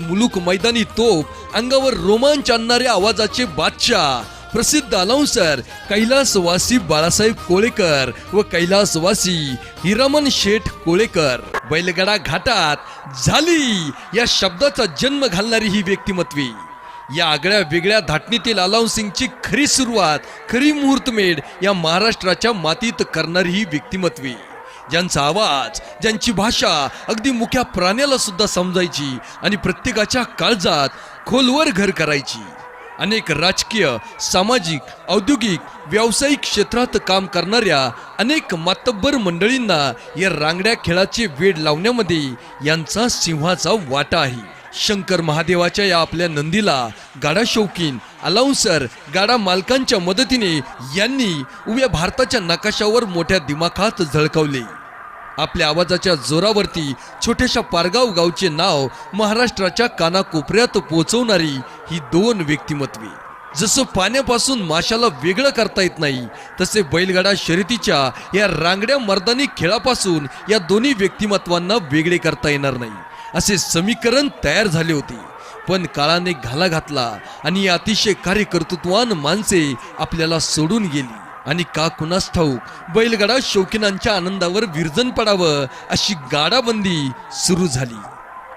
मुलूक मैदानी तोप अंगावर रोमांच आणणाऱ्या आवाजाचे बादशाह प्रसिद्ध अनाउन्सर कैलासवासी बाळासाहेब कोळेकर व कैलासवासी हिरामन शेठ कोळेकर. बैलगडा घाटात झाली या शब्दाचा जन्म घालणारी ही व्यक्तिमत्वे. या आगळ्या वेगळ्या धाटणीतील अलाउन्सिंगची खरी सुरुवात खरी मुहूर्तमेढ या महाराष्ट्राच्या मातीत करणारी ही व्यक्तिमत्वे. ज्यांचा आवाज ज्यांची भाषा अगदी मुख्या प्राण्याला सुद्धा समजायची आणि प्रत्येकाच्या काळजात खोलवर घर करायची. अनेक राजकीय सामाजिक औद्योगिक व्यावसायिक क्षेत्रात काम करणाऱ्या अनेक मातब्बर मंडळींना या रांगड्या खेळाचे वेड लावण्यामध्ये यांचा सिंहाचा वाटा आहे. शंकर महादेवाच्या या आपल्या नंदीला गाडा शौकीन अलाउन्सर गाडा मालकांच्या मदतीने यांनी उभ्या भारताच्या नकाशावर मोठ्या दिमाखात झळकावले. आपल्या आवाजाच्या जोरावरती छोट्याशा पारगाव गावचे नाव महाराष्ट्राच्या कानाकोपऱ्यात पोचवणारी ही दोन व्यक्तिमत्वे. जसं पाण्यापासून माशाला वेगळं करता येत नाही तसे बैलगाडा शर्यतीच्या या रांगड्या मर्दानी खेळापासून या दोन्ही व्यक्तिमत्वांना वेगळे करता येणार नाही. असे समीकरण तयार झाले होते. पण काळाने घाला घातला आणि अतिशय कार्यकर्तृत्वान माणसे आपल्याला सोडून गेली. आणि का कुणास ठाऊक बैलगाडा शौकीनांच्या आनंदावर विरजन पडावं अशी गाडाबंदी सुरू झाली.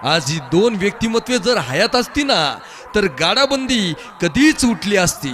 आज ही दोन व्यक्तिमत्वे जर हयात असती ना तर गाडाबंदी कधीच उठली असती.